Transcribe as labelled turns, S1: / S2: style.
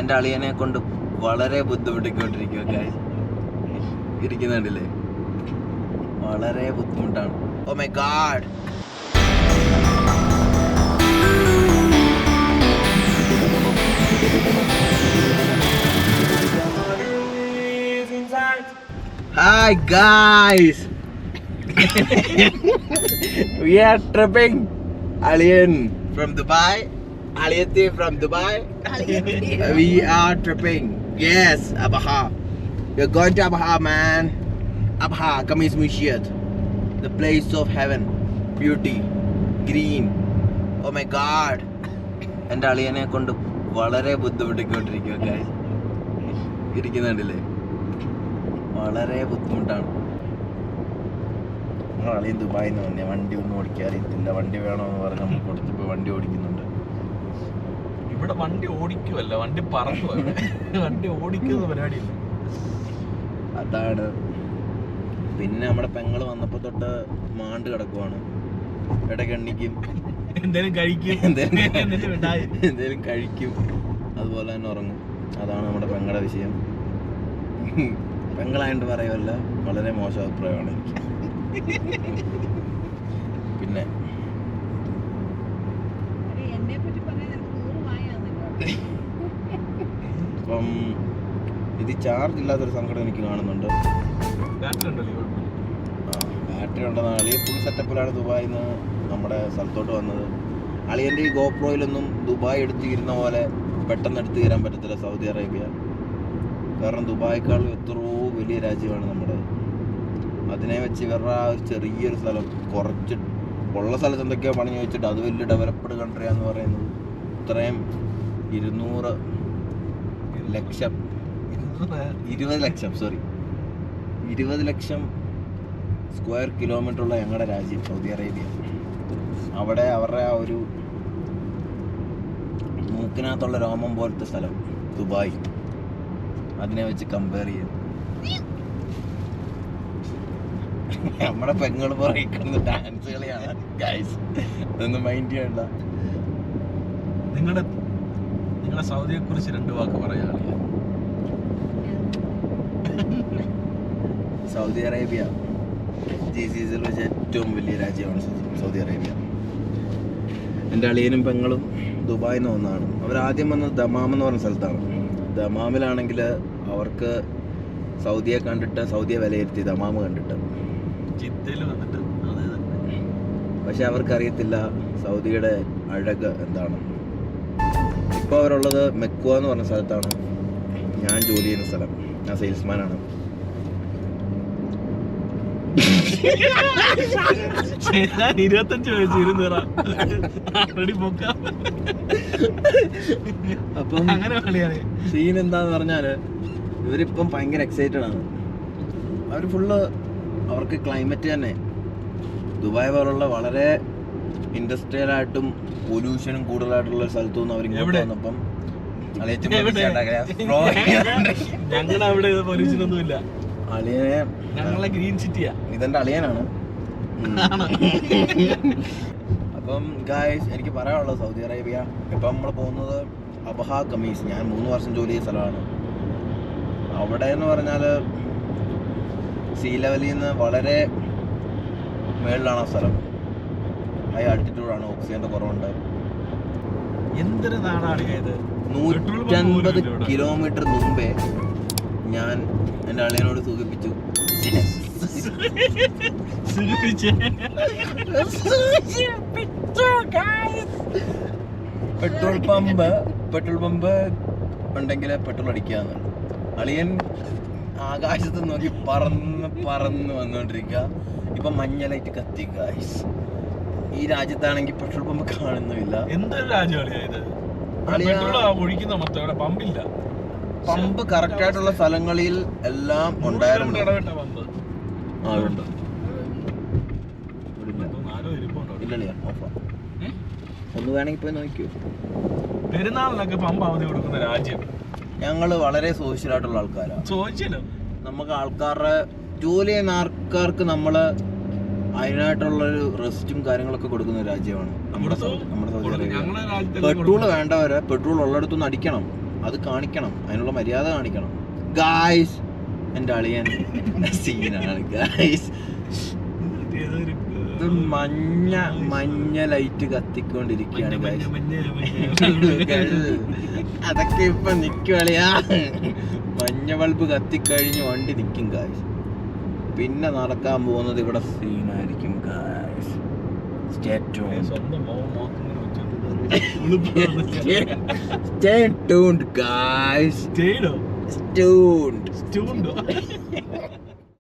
S1: എന്റെ അളിയനെ കൊണ്ട് വളരെ ബുദ്ധിമുട്ടിക്കൊണ്ടിരിക്കുക guys. ഇരിക്കുന്നുണ്ടല്ലേ? വളരെ ബുദ്ധിമുട്ടാണ്. ഓ my God hi guys we are tripping അളിയൻ from from dubai aliyati from dubai. We are tripping. Yes abaha. We're going to abaha man. Abaha kamis mushiyat the place of heaven. Beauty. Green. Oh my god. എന്റെ അളിയനെ കൊണ്ട് വളരെ ബുദ്ധിമുട്ടിക്കൊണ്ടിരിക്കുക ഇരിക്കുന്നുണ്ടല്ലേ? വളരെ ബുദ്ധിമുട്ടാണ്. അളിയൻ ദുബായിന്ന് വന്നേ. വണ്ടി ഒന്നും ഓടിക്കാൻ അറിയത്തില്ല വണ്ടി വേണമെന്ന് പറഞ്ഞ് നമ്മൾ കൊടുത്തപ്പോൾ വണ്ടി ഓടിക്കുന്നുണ്ട്.
S2: ഇവിടെ വണ്ടി ഓടിക്കുമല്ല വണ്ടി പറക്കുക വണ്ടി ഓടിക്കുന്ന പരിപാടിയില്ല.
S1: അതാണ്. പിന്നെ നമ്മുടെ പെങ്ങൾ വന്നപ്പോ തൊട്ട് മാണ്ട് കിടക്കുവാണ്.
S2: എന്തേലും കഴിക്കും.
S1: എന്തേലും
S2: ഉണ്ടായി.
S1: എന്തേലും കഴിക്കും. അതുപോലെ തന്നെ ഉറങ്ങും. അതാണ് നമ്മുടെ പെങ്ങളുടെ വിഷയം. പെങ്ങളായിട്ട് പറയുമല്ല വളരെ മോശം അഭിപ്രായമാണ് എനിക്ക് പിന്നെ
S3: എന്നെ പറ്റി പറയാൻ എനിക്ക് നൂറ് വായാന്നല്ലോ
S1: ഇപ്പം ഇത് ചാർജ് ഇല്ലാത്തൊരു സങ്കടം എനിക്ക് കാണുന്നുണ്ട്.
S2: ബാറ്ററി
S1: ഉണ്ടെന്നാണ്. അളിയൻ ഫുൾ സെറ്റപ്പിലാണ് ദുബായിൽ നിന്ന് നമ്മുടെ സ്ഥലത്തോട്ട് വന്നത്. അളിയന്റെ ഈ ഗോപ്രോയിലൊന്നും ദുബായ് എടുത്തു തീരുന്ന പോലെ പെട്ടെന്ന് എടുത്തു തീരാൻ പറ്റത്തില്ല സൗദി അറേബ്യ. കാരണം ദുബായേക്കാളും എത്രയോ വലിയ രാജ്യമാണ് നമ്മുടെ. അതിനെ വെച്ച് ഇവരുടെ ആ ഒരു ചെറിയൊരു സ്ഥലം കുറച്ച് ഉള്ള സ്ഥലത്ത് എന്തൊക്കെയോ പണി വെച്ചിട്ട് അത് വലിയ ഡെവലപ്ഡ് കൺട്രിയാന്ന് പറയുന്നത്. ഇത്രയും ഇരുന്നൂറ് ലക്ഷം. ഇരുപത് ലക്ഷം സോറി ഇരുപത് ലക്ഷം സ്ക്വയർ കിലോമീറ്റർ ഉള്ള ഞങ്ങളുടെ രാജ്യം സൗദി അറേബ്യ. അവിടെ അവരുടെ ആ ഒരു മൂക്കിനകത്തുള്ള രോമം പോലത്തെ സ്ഥലം ദുബായ്. അതിനെ വെച്ച് കമ്പയർ ചെയ്യും. നമ്മുടെ പെങ്ങൾ പറയുന്ന ഡാൻസ് കളിയാണ്. ഗൈസ് മൈൻഡ് ചെയ്യണ്ട
S2: നിങ്ങളുടെ നിങ്ങളുടെ സൗദിയെ കുറിച്ച് രണ്ട് വാക്ക് പറയുകയാണെങ്കിൽ
S1: സൗദി അറേബ്യ. ജി സി സിൽ വെച്ച് ഏറ്റവും വലിയ രാജ്യമാണ് സൗദി- അറേബ്യ. എന്റെ അളിയനും പെങ്ങളും ദുബായിൽ നിന്ന് ഒന്നാണ് അവരാദ്യം വന്നത് ദമാം എന്ന് പറഞ്ഞ സ്ഥലത്താണ്. ദമാമിലാണെങ്കിൽ അവർക്ക് സൗദിയെ കണ്ടിട്ട് സൗദിയെ വിലയിരുത്തി ദമാം കണ്ടിട്ട്.
S2: ജിദ്ദയിൽ വന്നിട്ട്
S1: പക്ഷെ അവർക്കറിയത്തില്ല സൗദിയുടെ അഴക് എന്താണ്. ഇപ്പോൾ അവരുള്ളത് മെക്കുവ എന്ന് പറഞ്ഞ സ്ഥലത്താണ്. ഞാൻ ജോലി ചെയ്യുന്ന സ്ഥലം. ഞാൻ സെയിൽസ്മാനാണ്
S2: ആണ്. ഇരുപത്തഞ്ച് വയസ്സ് ഇരുന്നൂറ. ആൾറെഡി പൊക്കാം
S1: അപ്പം
S2: അങ്ങനെ കളിയാണ്.
S1: സീൻ എന്താന്ന് പറഞ്ഞാൽ ഇവരിപ്പം ഭയങ്കര എക്സൈറ്റഡ് ആണ്. അവർ ഫുള്ള് അവർക്ക് ക്ലൈമറ്റ് തന്നെ. ദുബായ് പോലുള്ള വളരെ ഇൻഡസ്ട്രിയൽ ആയിട്ടും പൊല്യൂഷനും കൂടുതലായിട്ടുള്ള സ്ഥലത്തു നിന്ന് അവർ ഇങ്ങോട്ട്? വന്നപ്പം
S2: ഞങ്ങളുടെ അവിടെ
S1: അളിയനെ
S2: ഞങ്ങളെ ഗ്രീൻ സിറ്റിയാ.
S1: ഇതെന്റെ അളിയനാണ്. അപ്പം ഗായ്സ് എനിക്ക് പറയാനുള്ളത് സൗദി അറേബ്യ. ഇപ്പം നമ്മൾ പോകുന്നത് അബഹ കമീസ് ഞാൻ മൂന്ന് വർഷം ജോലി ചെയ്ത സ്ഥലമാണ്. അവിടെ എന്ന് പറഞ്ഞാൽ സീ ലെവലിൽ നിന്ന് വളരെ മേളിലാണ് ആ സ്ഥലം. ഹൈ ആൾട്ടിറ്റ്യൂഡാണ് ഓക്സിജന്റെ കുറവുണ്ട്.
S2: എന്തൊരു നാടാണ് ഇത്?
S1: നൂറ്റൻപത്. കിലോമീറ്റർ മുമ്പേ ഞാൻ എന്റെ അളിയനോട് സൂചിപ്പിച്ചു
S2: സൂചിപ്പിച്ചേ.
S1: പെട്രോൾ പമ്പ് പെട്രോൾ പമ്പ് ഉണ്ടെങ്കിൽ പെട്രോൾ അടിക്കാന്ന്. അളിയൻ ആകാശത്ത് നോക്കി പറന്ന് പറന്ന് വന്നുകൊണ്ടിരിക്കുക ഇപ്പൊ മഞ്ഞ ലൈറ്റ് കത്തി ഗായ്സ് ഈ രാജ്യത്താണെങ്കിൽ പെട്രോൾ പമ്പ് കാണുന്നില്ല
S2: എന്തൊരു രാജ്യമാണ് ഇത്?
S1: അളിയാ.
S2: പെട്രോൾ ഒഴിക്കുന്ന മൊത്തം ഇവിടെ പമ്പില്ല
S1: പമ്പ് കറക്റ്റ് ആയിട്ടുള്ള സ്ഥലങ്ങളിൽ എല്ലാം ഉണ്ടായിരുന്നു. ഒന്ന് വേണമെങ്കിൽ പോയി നോക്കിയോ?
S2: പെരുന്നാളിനൊക്കെ പമ്പ് അവധി കൊടുക്കുന്ന രാജ്യം.
S1: ഞങ്ങൾ വളരെ സോഷ്യൽ ആയിട്ടുള്ള ആൾക്കാരാണ്
S2: ചോദിച്ചല്ലോ
S1: നമുക്ക് ആൾക്കാരുടെ ജോലി ചെയ്യുന്ന ആൾക്കാർക്ക് നമ്മൾ അതിനായിട്ടുള്ളൊരു റെസ്റ്റും കാര്യങ്ങളൊക്കെ കൊടുക്കുന്ന ഒരു രാജ്യമാണ് നമ്മുടെ സൗദി നമ്മുടെ സൗദി അറേബ്യ.
S2: ഞങ്ങളെ
S1: പെട്രോൾ
S2: വേണ്ട
S1: വേണ്ടവരെ പെട്രോൾ ഉള്ളിടത്തുനിന്ന് അടിക്കണം. അത് കാണിക്കണം. അതിനുള്ള മര്യാദ കാണിക്കണം. ഗായ്സ് എന്റെ അളിയൻ സീനാണ് ഗായ്സ്
S2: ഏതൊരു,
S1: ഇത് മഞ്ഞ മഞ്ഞ ലൈറ്റ് കത്തിക്കൊണ്ടിരിക്കുകയാണ്
S2: മഞ്ഞ,
S1: ഗായ്സ്
S2: മഞ്ഞ, മഞ്ഞ.
S1: അതൊക്കെ ഇപ്പൊ നിക്കുവളിയാ മഞ്ഞ ബൾബ് കത്തിക്കഴിഞ്ഞ് വണ്ടി നിക്കും ഗായ്സ് പിന്നെ നടക്കാൻ പോകുന്നത് ഇവിടെ സീനായിരിക്കും stay Stay tuned.
S2: Stay.
S1: Stay tuned, guys.
S2: ചെയ്തോ
S1: Tuned.
S2: സ്റ്റൂണ്ടോ